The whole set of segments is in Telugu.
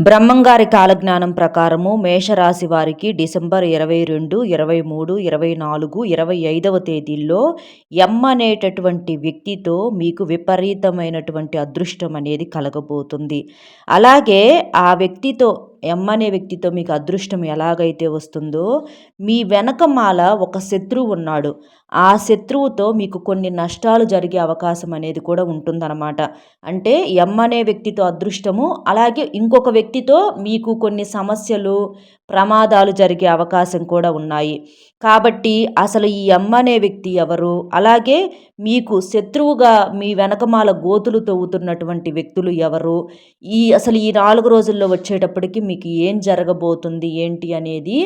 బ్రహ్మంగారి కాలజ్ఞానం ప్రకారము మేషరాశి వారికి డిసెంబర్ ఇరవై రెండు ఇరవై మూడు ఇరవై నాలుగు ఇరవై ఐదవ తేదీల్లో ఎమ్ అనేటటువంటి వ్యక్తితో మీకు విపరీతమైనటువంటి అదృష్టం అనేది కలగబోతుంది. అలాగే ఆ వ్యక్తితో ఎమ్ అనే వ్యక్తితో మీకు అదృష్టం ఎలాగైతే వస్తుందో మీ వెనకమాల ఒక శత్రువు ఉన్నాడు. ఆ శత్రువుతో మీకు కొన్ని నష్టాలు జరిగే అవకాశం అనేది కూడా ఉంటుందన్నమాట. అంటే ఎమ్ అనే వ్యక్తితో అదృష్టము అలాగే ఇంకొక వ్యక్తితో మీకు కొన్ని సమస్యలు ప్రమాదాలు జరిగే అవకాశం కూడా ఉన్నాయి. కాబట్టి అసలు ఈ అమ్మ అనే వ్యక్తి ఎవరు? అలాగే మీకు శత్రువుగా మీ వెనకమాల గోతులు తవ్వుతున్నటువంటి వ్యక్తులు ఎవరు? ఈ అసలు ఈ నాలుగు రోజుల్లో వచ్చేటప్పటికి మీకు ఏం జరగబోతుంది? ఏంటి అనేది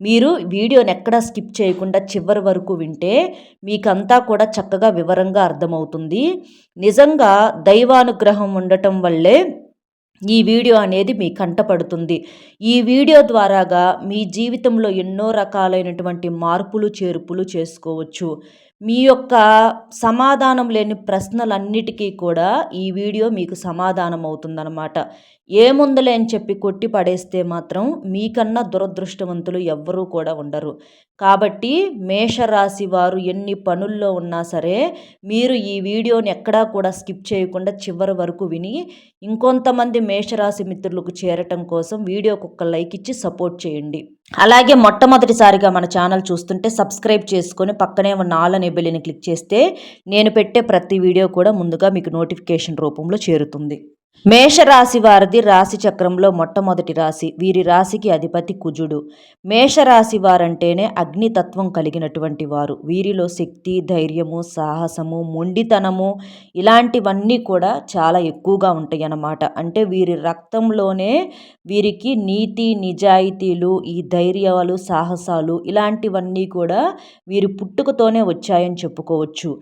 మీరు వీడియోని ఎక్కడా స్కిప్ చేయకుండా చివరి వరకు వింటే మీకంతా కూడా చక్కగా వివరంగా అర్థమవుతుంది. నిజంగా దైవానుగ్రహం ఉండటం వల్లే ఈ వీడియో అనేది మీ కంటపడుతుంది. ఈ వీడియో ద్వారాగా మీ జీవితంలో ఎన్నో రకాలైనటువంటి మార్పులు చేర్పులు చేసుకోవచ్చు. మీ యొక్క సమాధానం లేని ప్రశ్నలన్నిటికీ కూడా ఈ వీడియో మీకు సమాధానం అవుతుందన్నమాట ఏముందలే అని చెప్పి కొట్టి పడేస్తే మాత్రం మీకన్నా దురదృష్టవంతులు ఎవ్వరూ కూడా ఉండరు. కాబట్టి మేషరాశి వారు ఎన్ని పనుల్లో ఉన్నా సరే మీరు ఈ వీడియోని ఎక్కడా కూడా స్కిప్ చేయకుండా చివరి వరకు విని ఇంకొంతమంది మేషరాశి మిత్రులకు చేరటం కోసం వీడియోకి ఒక లైక్ ఇచ్చి సపోర్ట్ చేయండి. అలాగే మొట్టమొదటిసారిగా మన ఛానల్ చూస్తుంటే సబ్స్క్రైబ్ చేసుకొని పక్కనే ఉన్న ఆల్ అనే బెల్లిని క్లిక్ చేస్తే నేను పెట్టే ప్రతి వీడియో కూడా ముందుగా మీకు నోటిఫికేషన్ రూపంలో చేరుతుంది. మేషరాశి వారిది రాశి చక్రంలో మొట్టమొదటి రాశి. వీరి రాశికి అధిపతి కుజుడు. మేషరాశి వారంటేనే అగ్నితత్వం కలిగినటువంటి వారు. వీరిలో శక్తి ధైర్యము సాహసము మొండితనము ఇలాంటివన్నీ కూడా చాలా ఎక్కువగా ఉంటాయి అన్నమాట అంటే వీరి రక్తంలోనే వీరికి నీతి నిజాయితీలు ఈ ధైర్యాలు సాహసాలు ఇలాంటివన్నీ కూడా వీరి పుట్టుకతోనే వచ్చాయని చెప్పుకోవచ్చు.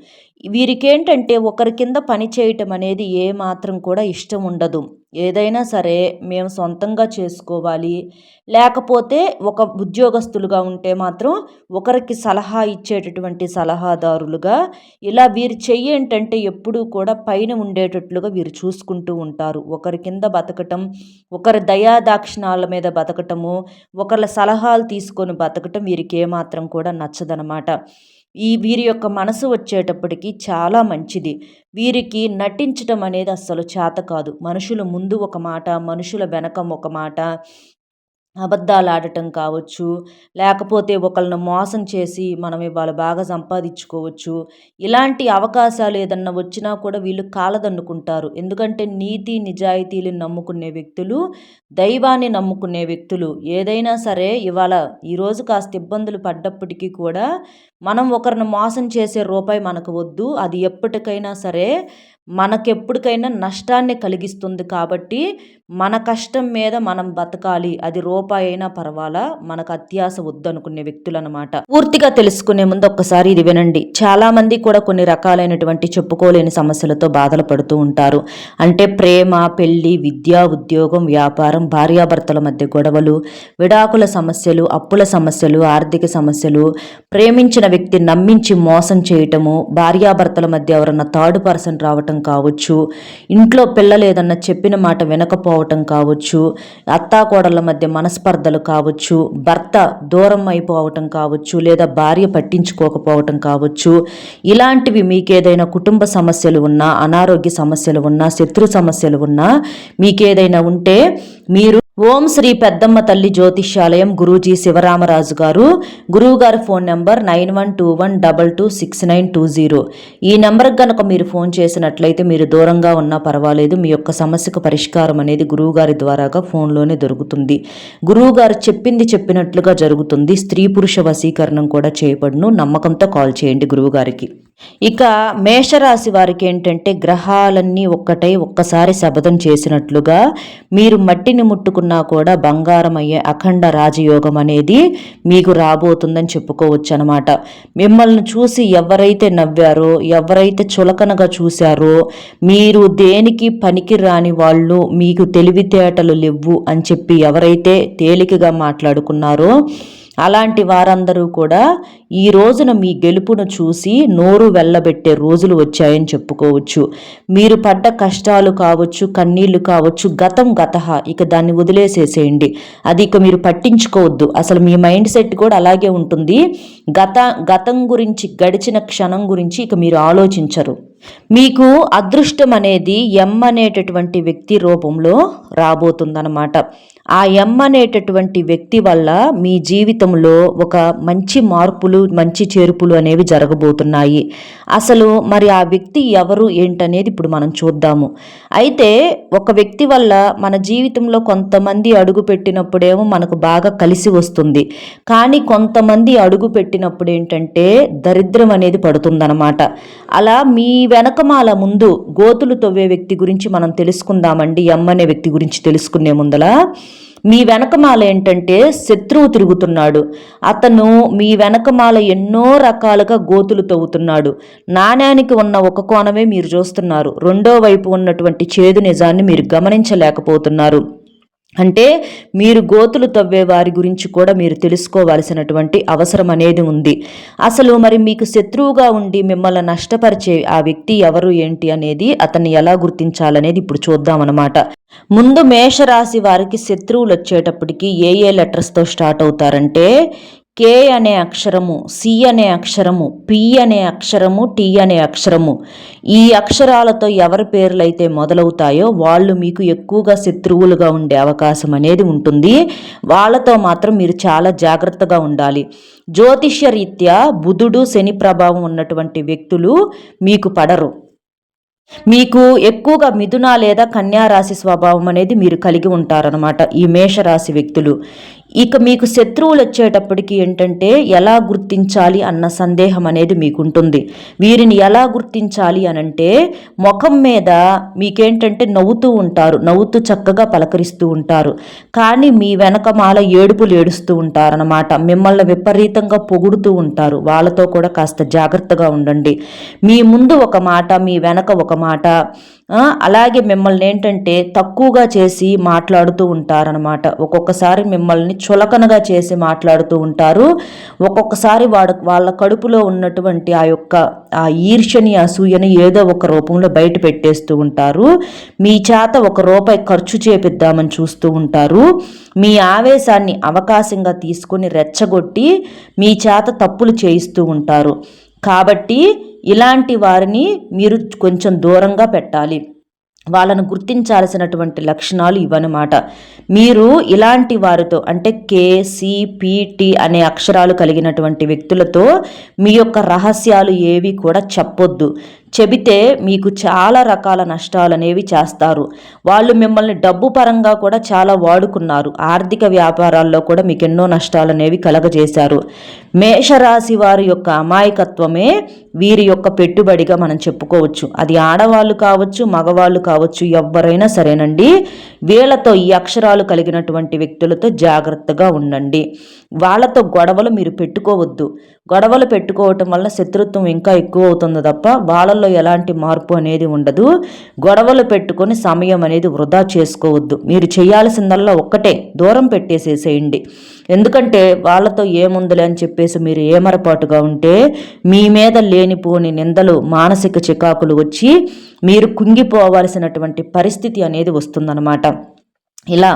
వీరికేంటంటే ఒకరి కింద పని చేయటం అనేది ఏమాత్రం కూడా ఇష్టం ఉండదు. ఏదైనా సరే మేము సొంతంగా చేసుకోవాలి. లేకపోతే ఒక ఉద్యోగస్తులుగా ఉంటే మాత్రం ఒకరికి సలహా ఇచ్చేటటువంటి సలహాదారులుగా ఇలా వీరు చెయ్యి ఏంటంటే ఎప్పుడూ కూడా పైన ఉండేటట్లుగా వీరు చూసుకుంటూ ఉంటారు. ఒకరి కింద బతకటం ఒకరి దయాదాక్షిణాల మీద బతకటము ఒకరి సలహాలు తీసుకొని బతకటం వీరికి ఏమాత్రం కూడా నచ్చదనమాట. ఈ వీరి యొక్క మనసు వచ్చేటప్పటికి చాలా మంచిది. వీరికి నటించడం అనేది అస్సలు చేత కాదు. మనుషుల ముందు ఒక మాట మనుషుల వెనకం ఒక మాట అబద్ధాలు ఆడటం కావచ్చు లేకపోతే ఒకరిని మోసం చేసి మనం ఇవాళ బాగా సంపాదించుకోవచ్చు. ఇలాంటి అవకాశాలు ఏదన్నా వచ్చినా కూడా వీళ్ళు కాలదన్నుకుంటారు. ఎందుకంటే నీతి నిజాయితీలు నమ్ముకునే వ్యక్తులు దైవాన్ని నమ్ముకునే వ్యక్తులు. ఏదైనా సరే ఇవాళ ఈరోజు కాస్త ఇబ్బందులు పడ్డప్పటికీ కూడా మనం ఒకరిని మోసం చేసే రూపాయి మనకు వద్దు. అది ఎప్పటికైనా సరే మనకెప్పటికైనా నష్టాన్ని కలిగిస్తుంది కాబట్టి మన కష్టం మీద మనం బతకాలి అది రూపాయి అయినా పర్వాలా? మనకు అత్యాస వద్దనుకునే వ్యక్తులు అనమాట పూర్తిగా తెలుసుకునే ముందు ఒక్కసారి ఇది వినండి. చాలా మంది కూడా కొన్ని రకాలైనటువంటి చెప్పుకోలేని సమస్యలతో బాధలు పడుతూ ఉంటారు. అంటే ప్రేమ పెళ్ళి విద్య ఉద్యోగం వ్యాపారం భార్యాభర్తల మధ్య గొడవలు విడాకుల సమస్యలు అప్పుల సమస్యలు ఆర్థిక సమస్యలు ప్రేమించిన వ్యక్తి నమ్మించి మోసం చేయటము భార్యాభర్తల మధ్య ఎవరన్నా థర్డ్ పర్సన్ రావటం కావచ్చు ఇంట్లో పిల్లలు ఏదన్నా చెప్పిన మాట వినకపోవటం కావచ్చు అత్తాకోడళ్ళ మధ్య మనస్పర్ధలు కావచ్చు భర్త దూరం అయిపోవటం కావచ్చు లేదా భార్య పట్టించుకోకపోవటం కావచ్చు. ఇలాంటివి మీకేదైనా కుటుంబ సమస్యలు ఉన్నా అనారోగ్య సమస్యలు ఉన్నా శత్రు సమస్యలు ఉన్నా మీకేదైనా ఉంటే మీరు ఓం శ్రీ పెద్దమ్మ తల్లి జ్యోతిష్యాలయం గురూజీ శివరామరాజు గారు. గురువుగారి phone number nine one two one double two six nine two zero. ఈ నెంబర్కి కనుక మీరు ఫోన్ చేసినట్లయితే మీరు దూరంగా ఉన్నా పర్వాలేదు. మీ యొక్క సమస్యకు పరిష్కారం అనేది గురువుగారి ద్వారాగా ఫోన్లోనే దొరుకుతుంది. గురువుగారు చెప్పింది చెప్పినట్లుగా జరుగుతుంది. స్త్రీ పురుష వశీకరణం కూడా చేయబడును. నమ్మకంతో కాల్ చేయండి గురువు గారికి ఇక మేషరాశి వారికి ఏంటంటే గ్రహాలన్నీ ఒక్కటై ఒక్కసారి శబదం చేసినట్లుగా మీరు మట్టిని ముట్టుకున్న కూడా బంగారం అయ్యే అఖండ రాజయోగం అనేది మీకు రాబోతుందని చెప్పుకోవచ్చు అనమాట మిమ్మల్ని చూసి ఎవరైతే నవ్వారో ఎవరైతే చులకనగా చూశారో మీరు దేనికి పనికి రాని వాళ్ళు మీకు తెలివితేటలు లేవు అని చెప్పి ఎవరైతే తేలికగా మాట్లాడుకున్నారో అలాంటి వారందరూ కూడా ఈ రోజున మీ గెలుపును చూసి నోరు వెళ్ళబెట్టే రోజులు వచ్చాయని చెప్పుకోవచ్చు. మీరు పడ్డ కష్టాలు కావచ్చు కన్నీళ్ళు కావచ్చు గతం గత ఇక దాన్ని వదిలేసేసేయండి. అది ఇక మీరు పట్టించుకోవద్దు. అసలు మీ మైండ్ సెట్ కూడా అలాగే ఉంటుంది. గత గతం గురించి గడిచిన క్షణం గురించి ఇక మీరు ఆలోచించరు. మీకు అదృష్టం అనేది ఎం అనేటటువంటి వ్యక్తి రూపంలో రాబోతుందన్నమాట. ఆ ఎం అనేటటువంటి వ్యక్తి వల్ల మీ జీవితంలో ఒక మంచి మార్పులు మంచి చేర్పులు అనేవి జరగబోతున్నాయి. అసలు మరి ఆ వ్యక్తి ఎవరు ఏంటనేది ఇప్పుడు మనం చూద్దాము. అయితే ఒక వ్యక్తి వల్ల మన జీవితంలో కొంతమంది అడుగు పెట్టినప్పుడేమో మనకు బాగా కలిసి వస్తుంది. కానీ కొంతమంది అడుగు పెట్టినప్పుడు ఏంటంటే దరిద్రం అనేది పడుతుందన్నమాట. అలా మీ వెనకమాల ముందు గోతులు తవ్వే వ్యక్తి గురించి మనం తెలుసుకుందామండి. ఎమ్ అనే వ్యక్తి గురించి తెలుసుకునే ముందల మీ వెనకమాల ఏంటంటే శత్రువు తిరుగుతున్నాడు. అతను మీ వెనకమాల ఎన్నో రకాలుగా గోతులు తవ్వుతున్నాడు. నాణ్యానికి ఉన్న ఒక కోణమే మీరు చూస్తున్నారు. రెండో వైపు ఉన్నటువంటి చేదు నిజాన్ని మీరు గమనించలేకపోతున్నారు. అంటే మీరు గోతులు తవ్వే వారి గురించి కూడా మీరు తెలుసుకోవాల్సినటువంటి అవసరం అనేది ఉంది. అసలు మరి మీకు శత్రువుగా ఉండి మిమ్మల్ని నష్టపరిచే ఆ వ్యక్తి ఎవరు ఏంటి అనేది అతన్ని ఎలా గుర్తించాలనేది ఇప్పుడు చూద్దామన్నమాట ముందు మేషరాశి వారికి శత్రువులు వచ్చేటప్పటికి ఏ ఏ లెటర్స్తో స్టార్ట్ అవుతారంటే కే అనే అక్షరము సి అనే అక్షరము పి అనే అక్షరము టి అనే అక్షరము. ఈ అక్షరాలతో ఎవరి పేర్లైతే మొదలవుతాయో వాళ్ళు మీకు ఎక్కువగా శత్రువులుగా ఉండే అవకాశం అనేది ఉంటుంది. వాళ్ళతో మాత్రం మీరు చాలా జాగ్రత్తగా ఉండాలి. జ్యోతిష్య రీత్యా బుధుడు శని ప్రభావం ఉన్నటువంటి వ్యక్తులు మీకు పడరు. మీకు ఎక్కువగా మిథున లేదా కన్యా రాశి స్వభావం అనేది మీరు కలిగి ఉంటారనమాట ఈ మేషరాశి వ్యక్తులు. ఇక మీకు శత్రువులు వచ్చేటప్పటికి ఏంటంటే ఎలా గుర్తించాలి అన్న సందేహం అనేది మీకు ఉంటుంది వీరిని ఎలా గుర్తించాలి అనంటే ముఖం మీద మీకేంటంటే నవ్వుతూ ఉంటారు నవ్వుతూ చక్కగా పలకరిస్తూ ఉంటారు. కానీ మీ వెనక మాల ఏడుపులు ఏడుస్తూ ఉంటారనమాట మిమ్మల్ని విపరీతంగా పొగుడుతూ ఉంటారు. వాళ్ళతో కూడా కాస్త జాగ్రత్తగా ఉండండి. మీ ముందు ఒక మాట మీ వెనక ఒక మాట అలాగే మిమ్మల్ని ఏంటంటే తక్కువగా చేసి మాట్లాడుతూ ఉంటారనమాట ఒక్కొక్కసారి మిమ్మల్ని చులకనగా చేసి మాట్లాడుతూ ఉంటారు. ఒక్కొక్కసారి వాడు వాళ్ళ కడుపులో ఉన్నటువంటి ఆ యొక్క ఆ ఈర్ష్యని అసూయని ఏదో ఒక రూపంలో బయట పెట్టేస్తూ ఉంటారు. మీ చేత ఒక రూపాయి ఖర్చు చేపిద్దామని చూస్తూ ఉంటారు. మీ ఆవేశాన్ని అవకాశంగా తీసుకొని రెచ్చగొట్టి మీ చేత తప్పులు చేయిస్తూ ఉంటారు. కాబట్టి ఇలాంటి వారిని మీరు కొంచెం దూరంగా పెట్టాలి. వాళ్ళను గుర్తించాల్సినటువంటి లక్షణాలు ఇవన్నమాట మీరు ఇలాంటి వారితో అంటే కేసీపీటీ అనే అక్షరాలు కలిగినటువంటి వ్యక్తులతో మీ యొక్క రహస్యాలు ఏవి కూడా చెప్పొద్దు. చెబితే మీకు చాలా రకాల నష్టాలు అనేవి చేస్తారు. వాళ్ళు మిమ్మల్ని డబ్బు పరంగా కూడా చాలా వాడుకున్నారు. ఆర్థిక వ్యాపారాల్లో కూడా మీకు ఎన్నో నష్టాలు అనేవి కలగజేశారు. మేషరాశి వారి యొక్క అమాయకత్వమే వీరి యొక్క పెట్టుబడిగా మనం చెప్పుకోవచ్చు. అది ఆడవాళ్ళు కావచ్చు మగవాళ్ళు కావచ్చు ఎవరైనా సరేనండి. వీళ్ళతో ఈ అక్షరాలు కలిగినటువంటి వ్యక్తులతో జాగ్రత్తగా ఉండండి. వాళ్ళతో గొడవలు మీరు పెట్టుకోవద్దు. గొడవలు పెట్టుకోవటం వల్ల శత్రుత్వం ఇంకా ఎక్కువ అవుతుంది తప్ప వాళ్ళల్లో ఎలాంటి మార్పు అనేది ఉండదు. గొడవలు పెట్టుకొని సమయం అనేది వృధా చేసుకోవద్దు. మీరు చేయాల్సిందల్లా ఒక్కటే దూరం పెట్టేసేసేయండి. ఎందుకంటే వాళ్ళతో ఏముందులే అని చెప్పేసి మీరు ఏమరపాటుగా ఉంటే మీ మీద లేనిపోని నిందలు మానసిక చికాకులు వచ్చి మీరు కుంగిపోవాల్సినటువంటి పరిస్థితి అనేది వస్తుందన్నమాట. ఇలా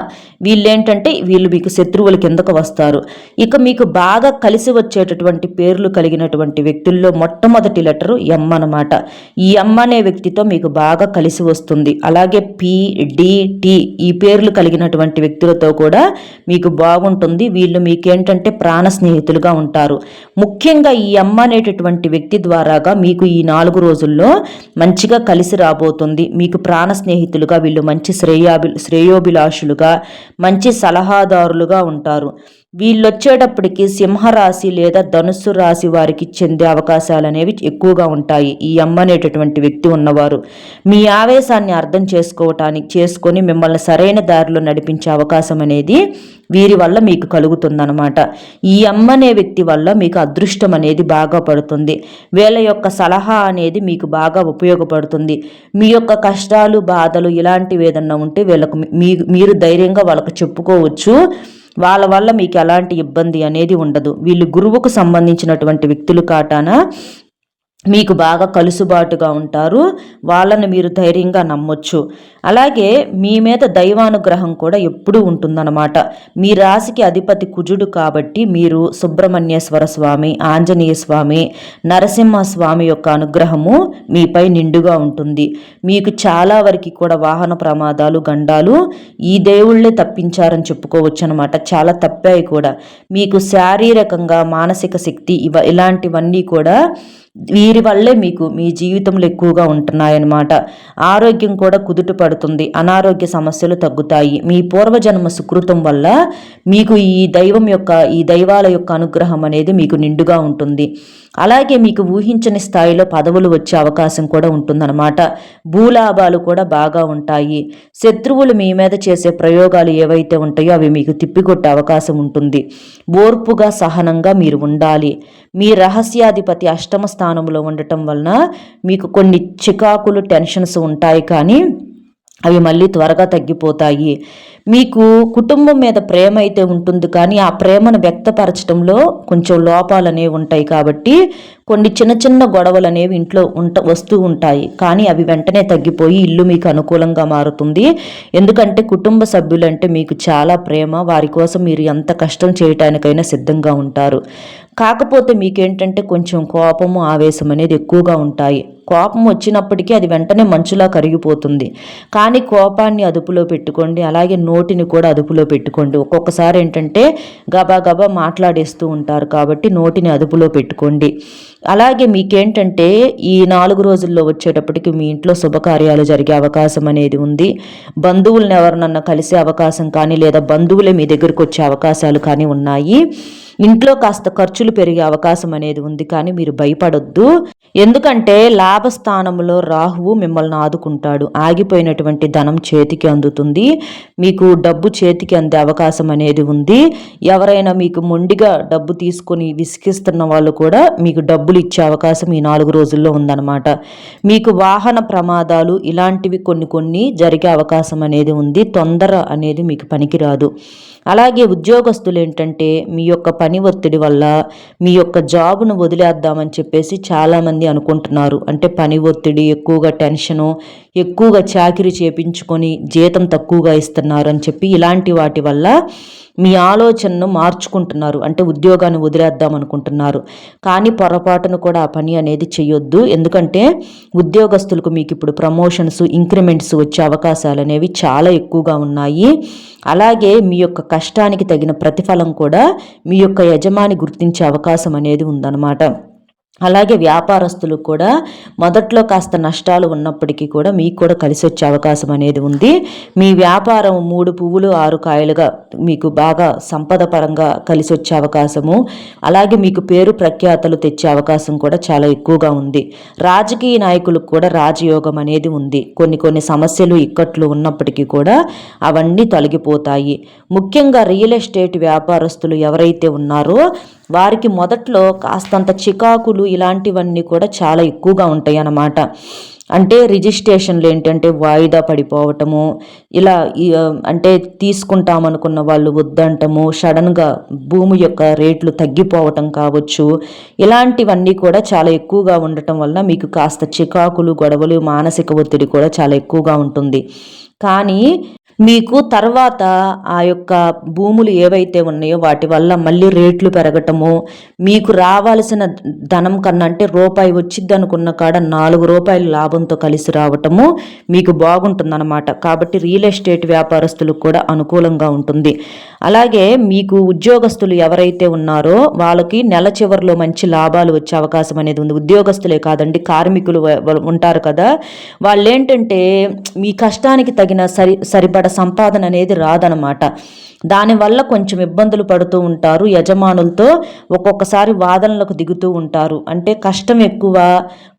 వీళ్ళేంటంటే వీళ్ళు మీకు శత్రువుల కిందకు వస్తారు. ఇక మీకు బాగా కలిసి వచ్చేటటువంటి పేర్లు కలిగినటువంటి వ్యక్తుల్లో మొట్టమొదటి లెటరు ఎం అనమాట ఈ ఎం అనే వ్యక్తితో మీకు బాగా కలిసి వస్తుంది. అలాగే పి డి టి ఈ పేర్లు కలిగినటువంటి వ్యక్తులతో కూడా మీకు బాగుంటుంది. వీళ్ళు మీకేంటంటే ప్రాణ స్నేహితులుగా ఉంటారు. ముఖ్యంగా ఈ ఎం అనేటటువంటి వ్యక్తి ద్వారాగా మీకు ఈ నాలుగు రోజుల్లో మంచిగా కలిసి రాబోతుంది. మీకు ప్రాణ స్నేహితులుగా వీళ్ళు మంచి శ్రేయాభి శ్రేయోభిలాష అభిలాషులుగా మంచి సలహాదారులుగా ఉంటారు. వీళ్ళొచ్చేటప్పటికి సింహరాశి లేదా ధనుస్సు రాశి వారికి చెందే అవకాశాలు అనేవి ఎక్కువగా ఉంటాయి. ఈ అమ్మ అనేటటువంటి వ్యక్తి ఉన్నవారు మీ ఆవేశాన్ని అర్థం చేసుకోవటానికి చేసుకొని మిమ్మల్ని సరైన దారిలో నడిపించే అవకాశం అనేది వీరి వల్ల మీకు కలుగుతుందనమాట ఈ అమ్మ అనే వ్యక్తి వల్ల మీకు అదృష్టం అనేది బాగా పడుతుంది. వీళ్ళ యొక్క సలహా అనేది మీకు బాగా ఉపయోగపడుతుంది. మీ యొక్క కష్టాలు బాధలు ఇలాంటివి ఏదన్నా ఉంటే వీళ్ళకు మీ మీరు ధైర్యంగా వాళ్ళకు చెప్పుకోవచ్చు. వాళ్ళ వల్ల మీకు ఎలాంటి ఇబ్బంది అనేది ఉండదు. వీళ్ళు గురువుకు సంబంధించినటువంటి వ్యక్తులు కాటాన మీకు బాగా కలుసుబాటుగా ఉంటారు. వాళ్ళని మీరు ధైర్యంగా నమ్మొచ్చు. అలాగే మీ మీద దైవానుగ్రహం కూడా ఎప్పుడూ ఉంటుందన్నమాట. మీ రాశికి అధిపతి కుజుడు కాబట్టి మీరు సుబ్రహ్మణ్యేశ్వర స్వామి ఆంజనేయ స్వామి నరసింహ స్వామి యొక్క అనుగ్రహము మీపై నిండుగా ఉంటుంది. మీకు చాలా వరకు కూడా వాహన ప్రమాదాలు గండాలు ఈ దేవుళ్ళే తప్పించారని చెప్పుకోవచ్చు అనమాట చాలా తప్పాయి కూడా. మీకు శారీరకంగా మానసిక శక్తి ఇవ ఇలాంటివన్నీ కూడా వీరి వల్లే మీకు మీ జీవితంలో ఎక్కువగా ఉంటున్నాయన్నమాట. ఆరోగ్యం కూడా కుదుట పడుతుంది. అనారోగ్య సమస్యలు తగ్గుతాయి. మీ పూర్వజన్మ సుకృతం వల్ల మీకు ఈ దైవం యొక్క ఈ దైవాల యొక్క అనుగ్రహం అనేది మీకు నిండుగా ఉంటుంది. అలాగే మీకు ఊహించని స్థాయిలో పదవులు వచ్చే అవకాశం కూడా ఉంటుందన్నమాట. భూలాభాలు కూడా బాగా ఉంటాయి. శత్రువులు మీ మీద చేసే ప్రయోగాలు ఏవైతే ఉంటాయో అవి మీకు తిప్పికొట్టే అవకాశం ఉంటుంది. ఓర్పుగా సహనంగా మీరు ఉండాలి. మీ రహస్యాధిపతి అష్టమ స్థానంలో ఉండటం వలన మీకు కొన్ని చికాకులు టెన్షన్స్ ఉంటాయి కానీ అవి మళ్ళీ త్వరగా తగ్గిపోతాయి. మీకు కుటుంబం మీద ప్రేమ అయితే ఉంటుంది కానీ ఆ ప్రేమను వ్యక్తపరచడంలో కొంచెం లోపాలు అనేవి ఉంటాయి కాబట్టి కొన్ని చిన్న చిన్న గొడవలు అనేవి ఇంట్లో ఉంట వస్తూ ఉంటాయి. కానీ అవి వెంటనే తగ్గిపోయి ఇల్లు మీకు అనుకూలంగా మారుతుంది. ఎందుకంటే కుటుంబ సభ్యులంటే మీకు చాలా ప్రేమ వారి కోసం మీరు ఎంత కష్టం చేయటానికైనా సిద్ధంగా ఉంటారు. కాకపోతే మీకేంటంటే కొంచెం కోపము ఆవేశం అనేది ఎక్కువగా ఉంటాయి. కోపం వచ్చినప్పటికీ అది వెంటనే మంచులా కరిగిపోతుంది. కానీ కోపాన్ని అదుపులో పెట్టుకోండి అలాగే నోటిని కూడా అదుపులో పెట్టుకోండి. ఒక్కొక్కసారి ఏంటంటే గబా గబా మాట్లాడేస్తూ ఉంటారు కాబట్టి నోటిని అదుపులో పెట్టుకోండి. అలాగే మీకేంటంటే ఈ నాలుగు రోజుల్లో వచ్చేటప్పటికి మీ ఇంట్లో శుభకార్యాలు జరిగే అవకాశం అనేది ఉంది. బంధువులను ఎవరినన్నా కలిసే అవకాశం కానీ లేదా బంధువులే మీ దగ్గరకు వచ్చే అవకాశాలు కానీ ఉన్నాయి. ఇంట్లో కాస్త ఖర్చులు పెరిగే అవకాశం అనేది ఉంది కానీ మీరు భయపడొద్దు. ఎందుకంటే లాభస్థానంలో రాహువు మిమ్మల్ని ఆదుకుంటాడు. ఆగిపోయినటువంటి ధనం చేతికి అందుతుంది. మీకు డబ్బు చేతికి అందే అవకాశం అనేది ఉంది. ఎవరైనా మీకు మొండిగా డబ్బు తీసుకొని విసిగిస్తున్న వాళ్ళు కూడా మీకు డబ్బులు ఇచ్చే అవకాశం ఈ నాలుగు రోజుల్లో ఉందన్నమాట. మీకు వాహన ప్రమాదాలు ఇలాంటివి కొన్ని కొన్ని జరిగే అవకాశం అనేది ఉంది. తొందర అనేది మీకు పనికిరాదు. అలాగే ఉద్యోగస్తులు ఏంటంటే మీ యొక్క పని ఒత్తిడి వల్ల మీ యొక్క జాబును వదిలేద్దామని చెప్పేసి చాలామంది అనుకుంటున్నారు. అంటే పని ఒత్తిడి ఎక్కువగా టెన్షను ఎక్కువగా చాకిరి చేపించుకొని జీతం తక్కువగా ఇస్తున్నారు అని చెప్పి ఇలాంటి వాటి వల్ల మీ ఆలోచనను మార్చుకుంటున్నారు. అంటే ఉద్యోగాన్ని వదిలేద్దాం అనుకుంటున్నారు. కానీ పొరపాటును కూడా ఆ పని అనేది చేయొద్దు. ఎందుకంటే ఉద్యోగస్తులకు మీకు ఇప్పుడు ప్రమోషన్స్ ఇంక్రిమెంట్స్ వచ్చే అవకాశాలు అనేవి చాలా ఎక్కువగా ఉన్నాయి. అలాగే మీ యొక్క కష్టానికి తగిన ప్రతిఫలం కూడా మీ యొక్క యజమాని గుర్తించే అవకాశం అనేది ఉందన్నమాట. అలాగే వ్యాపారస్తులు కూడా మొదట్లో కాస్త నష్టాలు ఉన్నప్పటికీ కూడా మీకు కూడా కలిసి వచ్చే అవకాశం అనేది ఉంది. మీ వ్యాపారం మూడు పువ్వులు ఆరు కాయలుగా మీకు బాగా సంపద పరంగా కలిసి వచ్చే అవకాశము. అలాగే మీకు పేరు ప్రఖ్యాతలు తెచ్చే అవకాశం కూడా చాలా ఎక్కువగా ఉంది. రాజకీయ నాయకులకు కూడా రాజయోగం అనేది ఉంది. కొన్ని కొన్ని సమస్యలు ఇక్కట్లు ఉన్నప్పటికీ కూడా అవన్నీ తొలగిపోతాయి. ముఖ్యంగా రియల్ ఎస్టేట్ వ్యాపారస్తులు ఎవరైతే ఉన్నారో వారికి మొదట్లో కాస్తంత చికాకులు ఇలాంటివన్నీ కూడా చాలా ఎక్కువగా ఉంటాయి అన్నమాట అంటే రిజిస్ట్రేషన్లు ఏంటంటే వాయిదా పడిపోవటము ఇలా అంటే తీసుకుంటామనుకున్న వాళ్ళు వద్దంటము సడన్గా భూమి యొక్క రేట్లు తగ్గిపోవటం కావచ్చు ఇలాంటివన్నీ కూడా చాలా ఎక్కువగా ఉండటం వల్ల మీకు కాస్త చికాకులు గొడవలు మానసిక ఒత్తిడి కూడా చాలా ఎక్కువగా ఉంటుంది. కానీ మీకు తర్వాత ఆ యొక్క భూములు ఏవైతే ఉన్నాయో వాటి వల్ల మళ్ళీ రేట్లు పెరగటము మీకు రావాల్సిన ధనం కన్నా అంటే రూపాయి వచ్చింది అనుకున్న కాడ నాలుగు రూపాయలు లాభంతో కలిసి రావటము మీకు బాగుంటుందన్నమాట. కాబట్టి రియల్ ఎస్టేట్ వ్యాపారస్తులకు కూడా అనుకూలంగా ఉంటుంది. అలాగే మీకు ఉద్యోగస్తులు ఎవరైతే ఉన్నారో వాళ్ళకి నెల చివరిలో మంచి లాభాలు వచ్చే అవకాశం అనేది ఉంది. ఉద్యోగస్తులే కాదండి కార్మికులు ఉంటారు కదా. వాళ్ళు ఏంటంటే మీ కష్టానికి తగిన సరి సరిపడ సంపాదన అనేది రాదనమాట. దానివల్ల కొంచెం ఇబ్బందులు పడుతూ ఉంటారు. యజమానులతో ఒక్కొక్కసారి వాదనలకు దిగుతూ ఉంటారు. అంటే కష్టం ఎక్కువ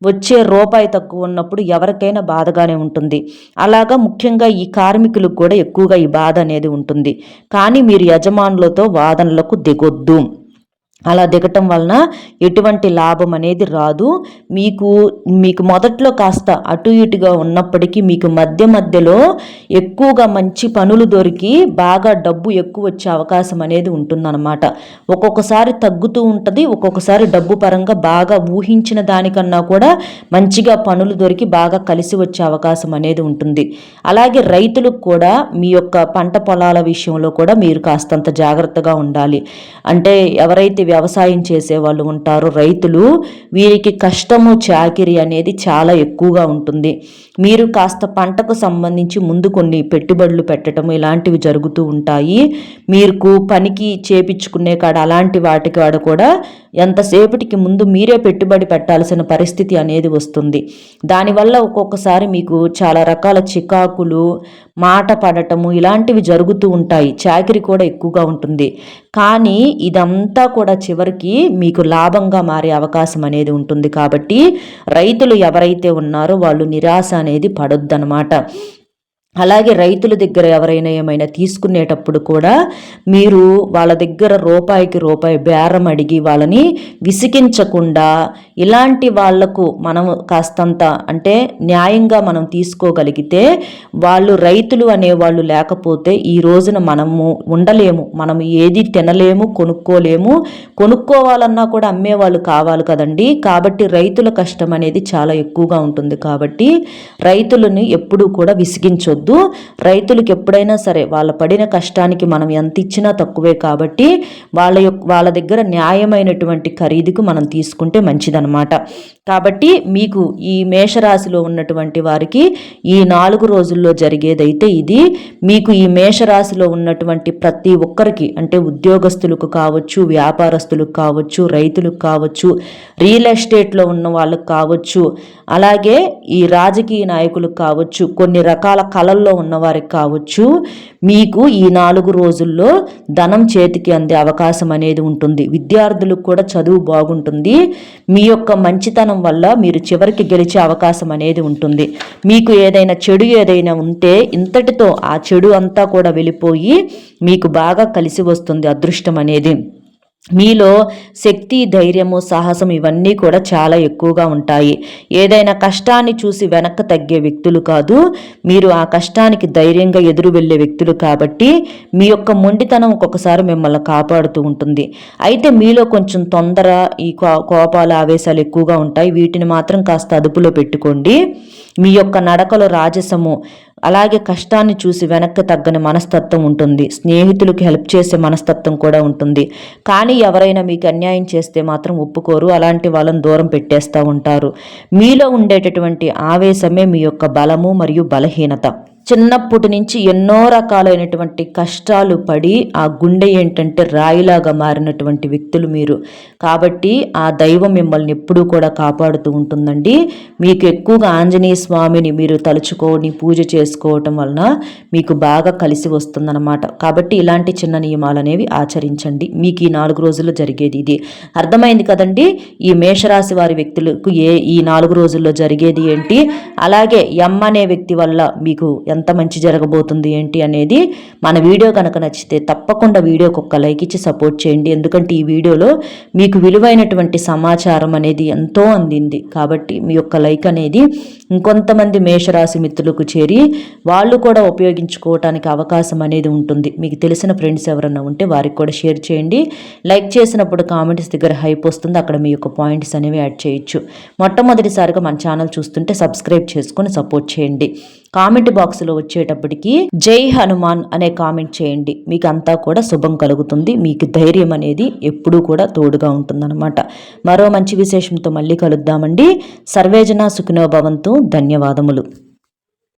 వచ్చే రూపాయి తక్కువ ఉన్నప్పుడు ఎవరికైనా బాధగానే ఉంటుంది. అలాగా ముఖ్యంగా ఈ కార్మికులకు కూడా ఎక్కువగా ఈ బాధ అనేది ఉంటుంది. కానీ మీరు యజమానులతో వాదనలకు దిగొద్దు. అలా దిగటం వలన ఎటువంటి లాభం అనేది రాదు. మీకు మీకు మొదట్లో కాస్త అటు ఇటుగా ఉన్నప్పటికీ మీకు మధ్య మధ్యలో ఎక్కువగా మంచి పనులు దొరికి బాగా డబ్బు ఎక్కువ వచ్చే అవకాశం అనేది ఉంటుందన్నమాట. ఒక్కొక్కసారి తగ్గుతూ ఉంటుంది ఒక్కొక్కసారి డబ్బు పరంగా బాగా ఊహించిన దానికన్నా కూడా మంచిగా పనులు దొరికి బాగా కలిసి వచ్చే అవకాశం అనేది ఉంటుంది. అలాగే రైతులకు కూడా మీ యొక్క పంట పొలాల విషయంలో కూడా మీరు కాస్తంత జాగ్రత్తగా ఉండాలి. అంటే ఎవరైతే వ్యవసాయం చేసే వాళ్ళు ఉంటారు. రైతులు వీరికి కష్టము చాకిరి అనేది చాలా ఎక్కువగా ఉంటుంది. మీరు కాస్త పంటకు సంబంధించి ముందు కొన్ని పెట్టుబడులు పెట్టడం ఇలాంటివి జరుగుతూ ఉంటాయి. మీకు పనికి చేపించుకునే కాడ అలాంటి వాటి కాడ కూడా ఎంతసేపటికి ముందు మీరే పెట్టుబడి పెట్టాల్సిన పరిస్థితి అనేది వస్తుంది. దానివల్ల ఒక్కొక్కసారి మీకు చాలా రకాల చికాకులు మాట పడటము ఇలాంటివి జరుగుతూ ఉంటాయి. చాకిరి కూడా ఎక్కువగా ఉంటుంది. కానీ ఇదంతా కూడా చివరికి మీకు లాభంగా మారే అవకాశం అనేది ఉంటుంది కాబట్టి రైతులు ఎవరైతే ఉన్నారో వాళ్ళు నిరాశ అనేది పడొద్దనమాట అలాగే రైతుల దగ్గర ఎవరైనా ఏమైనా తీసుకునేటప్పుడు కూడా మీరు వాళ్ళ దగ్గర రూపాయికి రూపాయి బేరం అడిగి వాళ్ళని విసిగించకుండా ఇలాంటి వాళ్ళకు మనం కాస్తంత అంటే న్యాయంగా మనం తీసుకోగలిగితే వాళ్ళు రైతులు అనేవాళ్ళు లేకపోతే ఈ రోజున మనము ఉండలేము. మనం ఏది తినలేము కొనుక్కోలేము. కొనుక్కోవాలన్నా కూడా అమ్మేవాళ్ళు కావాలి కదండి. కాబట్టి రైతుల కష్టం అనేది చాలా ఎక్కువగా ఉంటుంది. కాబట్టి రైతులను ఎప్పుడూ కూడా విసిగించొద్దు. వద్దు రైతులకు ఎప్పుడైనా సరే వాళ్ళ పడిన కష్టానికి మనం ఎంత ఇచ్చినా తక్కువే కాబట్టి వాళ్ళ యొక్క వాళ్ళ దగ్గర న్యాయమైనటువంటి ఖరీదుకు మనం తీసుకుంటే మంచిదనమాట కాబట్టి మీకు ఈ మేషరాశిలో ఉన్నటువంటి వారికి ఈ నాలుగు రోజుల్లో జరిగేదైతే ఇది మీకు ఈ మేషరాశిలో ఉన్నటువంటి ప్రతి ఒక్కరికి అంటే ఉద్యోగస్తులకు కావచ్చు వ్యాపారస్తులకు కావచ్చు రైతులకు కావచ్చు రియల్ ఎస్టేట్లో ఉన్న వాళ్ళకు కావచ్చు అలాగే ఈ రాజకీయ నాయకులకు కావచ్చు కొన్ని రకాల కళల్లో ఉన్నవారికి కావచ్చు మీకు ఈ నాలుగు రోజుల్లో ధనం చేతికి అందే అవకాశం అనేది ఉంటుంది. విద్యార్థులకు కూడా చదువు బాగుంటుంది. మీ యొక్క మంచితనం వల్ల మీరు చివరికి గెలిచే అవకాశం అనేది ఉంటుంది. మీకు ఏదైనా చెడు ఏదైనా ఉంటే ఇంతటితో ఆ చెడు అంతా కూడా వెళ్ళిపోయి మీకు బాగా కలిసి వస్తుంది అదృష్టం అనేది. మీలో శక్తి ధైర్యము సాహసం ఇవన్నీ కూడా చాలా ఎక్కువగా ఉంటాయి. ఏదైనా కష్టాన్ని చూసి వెనక్కి తగ్గే వ్యక్తులు కాదు. మీరు ఆ కష్టానికి ధైర్యంగా ఎదురు వెళ్ళే వ్యక్తులు కాబట్టి మీ యొక్క మొండితనం ఒక్కొక్కసారి మిమ్మల్ని కాపాడుతూ ఉంటుంది. అయితే మీలో కొంచెం తొందర ఈ కోపాలు ఆవేశాలు ఎక్కువగా ఉంటాయి. వీటిని మాత్రం కాస్త అదుపులో పెట్టుకోండి. మీ యొక్క నడకలో రాజసము అలాగే కష్టాన్ని చూసి వెనక్కి తగ్గని మనస్తత్వం ఉంటుంది. స్నేహితులకు హెల్ప్ చేసే మనస్తత్వం కూడా ఉంటుంది. కానీ ఎవరైనా మీకు అన్యాయం చేస్తే మాత్రం ఒప్పుకోరు. అలాంటి వాళ్ళని దూరం పెట్టేస్తూ ఉంటారు. మీలో ఉండేటటువంటి ఆవేశమే మీ యొక్క బలము మరియు బలహీనత. చిన్నప్పటి నుంచి ఎన్నో రకాలైనటువంటి కష్టాలు పడి ఆ గుండె ఏంటంటే రాయిలాగా మారినటువంటి వ్యక్తులు మీరు. కాబట్టి ఆ దైవం మిమ్మల్ని ఎప్పుడూ కూడా కాపాడుతూ ఉంటుందండి. మీకు ఎక్కువగా ఆంజనేయ స్వామిని మీరు తలుచుకొని పూజ చేసుకోవటం వలన మీకు బాగా కలిసి వస్తుందన్నమాట. కాబట్టి ఇలాంటి చిన్న నియమాలు అనేవి ఆచరించండి. మీకు ఈ నాలుగు రోజుల్లో జరిగేది ఇది. అర్థమైంది కదండి? ఈ మేషరాశి వారి వ్యక్తులకు ఏ ఈ నాలుగు రోజుల్లో జరిగేది ఏంటి? అలాగే ఎమ్ అనే వ్యక్తి వల్ల మీకు ఎంత మంచి జరగబోతుంది ఏంటి అనేది మన వీడియో కనుక నచ్చితే తప్పకుండా వీడియోకి ఒక్క లైక్ ఇచ్చి సపోర్ట్ చేయండి. ఎందుకంటే ఈ వీడియోలో మీకు విలువైనటువంటి సమాచారం అనేది ఎంతో అందింది. కాబట్టి మీ యొక్క లైక్ అనేది ఇంకొంతమంది మేషరాశి మిత్రులకు చేరి వాళ్ళు కూడా ఉపయోగించుకోవటానికి అవకాశం అనేది ఉంటుంది. మీకు తెలిసిన ఫ్రెండ్స్ ఎవరన్నా ఉంటే వారికి కూడా షేర్ చేయండి. లైక్ చేసినప్పుడు కామెంట్స్ దగ్గర హైప్ వస్తుంది. అక్కడ మీ యొక్క పాయింట్స్ అనేవి యాడ్ చేయొచ్చు. మొట్టమొదటిసారిగా మన ఛానల్ చూస్తుంటే సబ్స్క్రైబ్ చేసుకొని సపోర్ట్ చేయండి. కామెంట్ బాక్స్లో వచ్చేటప్పటికి జై హనుమాన్ అనే కామెంట్ చేయండి. మీకు అంతా కూడా శుభం కలుగుతుంది. మీకు ధైర్యం అనేది ఎప్పుడూ కూడా తోడుగా ఉంటుందన్నమాట. మరో మంచి విశేషంతో మళ్ళీ కలుద్దామండి. సర్వేజన సుఖినో భవంతు. ధన్యవాదములు.